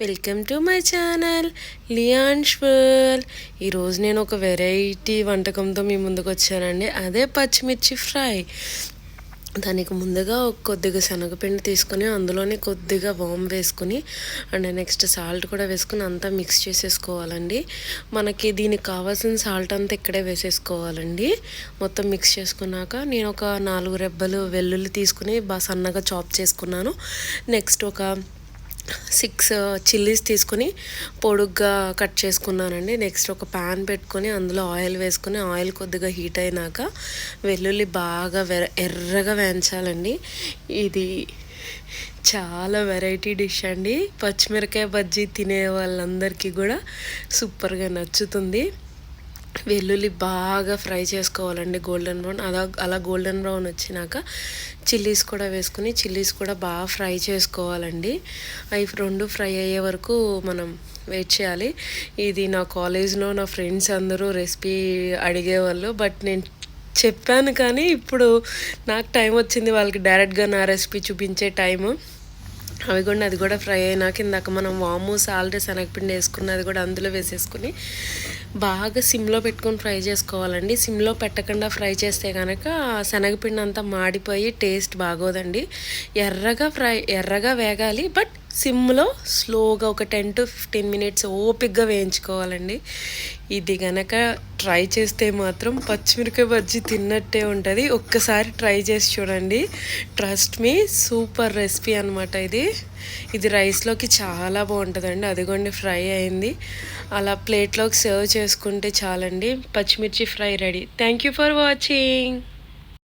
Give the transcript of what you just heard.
Welcome to my channel lions world ఈరోజు నేను ఒక వెరైటీ వంటకంతో మీ ముందుకు వచ్చానండి. అదే పచ్చిమిర్చి ఫ్రై. దానికి ముందుగా ఒక కొద్దిగా శనగపిండి తీసుకొని అందులోనే కొద్దిగా వామ్ వేసుకొని అండ్ నెక్స్ట్ సాల్ట్ కూడా వేసుకుని అంతా మిక్స్ చేసేసుకోవాలండి. మనకి దీనికి కావాల్సిన సాల్ట్ అంతా ఇక్కడే వేసేసుకోవాలండి. మొత్తం మిక్స్ చేసుకున్నాక నేను ఒక నాలుగు రెబ్బలు వెల్లుల్లి తీసుకుని బాగా సన్నగా చాప్ చేసుకున్నాను. నెక్స్ట్ ఒక సిక్స్ చిల్లీస్ తీసుకుని పొడుగ్గా కట్ చేసుకున్నానండి. నెక్స్ట్ ఒక ప్యాన్ పెట్టుకొని అందులో ఆయిల్ వేసుకొని ఆయిల్ కొద్దిగా హీట్ అయినాక వెల్లుల్లి బాగా ఎర్రగా వేయించాలండి. ఇది చాలా వెరైటీ డిష్ అండి. పచ్చిమిరకాయ బజ్జీ తినే వాళ్ళందరికీ కూడా సూపర్గా నచ్చుతుంది. వెల్లుల్లి బాగా ఫ్రై చేసుకోవాలండి గోల్డెన్ బ్రౌన్ అలా అలా గోల్డెన్ బ్రౌన్ వచ్చినాక చిల్లీస్ కూడా వేసుకుని చిల్లీస్ కూడా బాగా ఫ్రై చేసుకోవాలండి. అవి రెండు ఫ్రై అయ్యే వరకు మనం వెయిట్ చేయాలి. ఇది నా కాలేజ్లో నా ఫ్రెండ్స్ అందరూ రెసిపీ అడిగేవాళ్ళు బట్ నేను చెప్పాను కానీ ఇప్పుడు నాకు టైం వచ్చింది వాళ్ళకి డైరెక్ట్గా నా రెసిపీ చూపించే టైము అవి కూడా అది కూడా ఫ్రై అయినాక ఇందాక మనం వాము సాల్ట్ శనగపిండి వేసుకున్నది కూడా అందులో వేసేసుకుని బాగా సిమ్లో పెట్టుకొని ఫ్రై చేసుకోవాలండి. సిమ్లో పెట్టకుండా ఫ్రై చేస్తే కనుక శనగపిండి అంతా మాడిపోయి టేస్ట్ బాగోదండి. ఎర్రగా ఫ్రై ఎర్రగా వేగాలి బట్ సిమ్లో స్లోగా ఒక టెన్ టు ఫిఫ్టీన్ మినిట్స్ ఓపిక్గా వేయించుకోవాలండి. ఇది గనక ట్రై చేస్తే మాత్రం పచ్చిమిరకాయ బజ్జీ తిన్నట్టే ఉంటుంది. ఒక్కసారి ట్రై చేసి చూడండి. ట్రస్ట్ మీ సూపర్ రెసిపీ అనమాట ఇది. ఇది రైస్లోకి చాలా బాగుంటుందండి. అదిగోండి ఫ్రై అయింది. అలా ప్లేట్లోకి సర్వ్ చేసుకుంటే చాలండి. పచ్చిమిర్చి fry ready. Thank you for watching